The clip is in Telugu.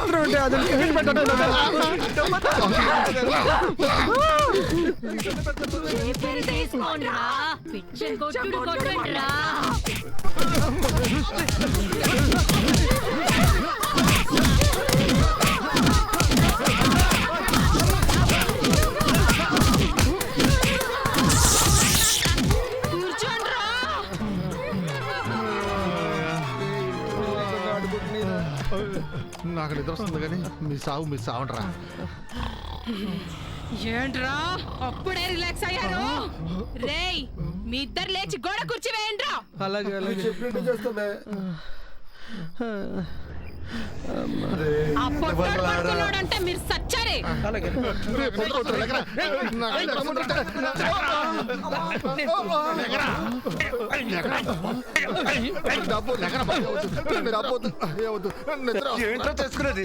పత్రం ఉంటే అది పెట్టండి పేపర్ తీసుకోండిరా? పిచ్చ కొట్టుడు కొట్టండిరా నాకు నిద్ర వస్తుంది కానీ మీ సాగు మీ సావంటరా ఏంట్రా? అప్పుడే రిలాక్స్ అయ్యారు. రేయ్ మీ ఇద్దరు లేచి గోడ కుర్చీ వేయండిరా. అలాగే అలాగే. చెప్పినట్టు పొట్టాడు పడుకున్నాడంటే మీరు సచ్చారే. అలాగే. డబ్బు లేకరా డబ్బు నిద్ర ఏంటో తెచ్చుకునేది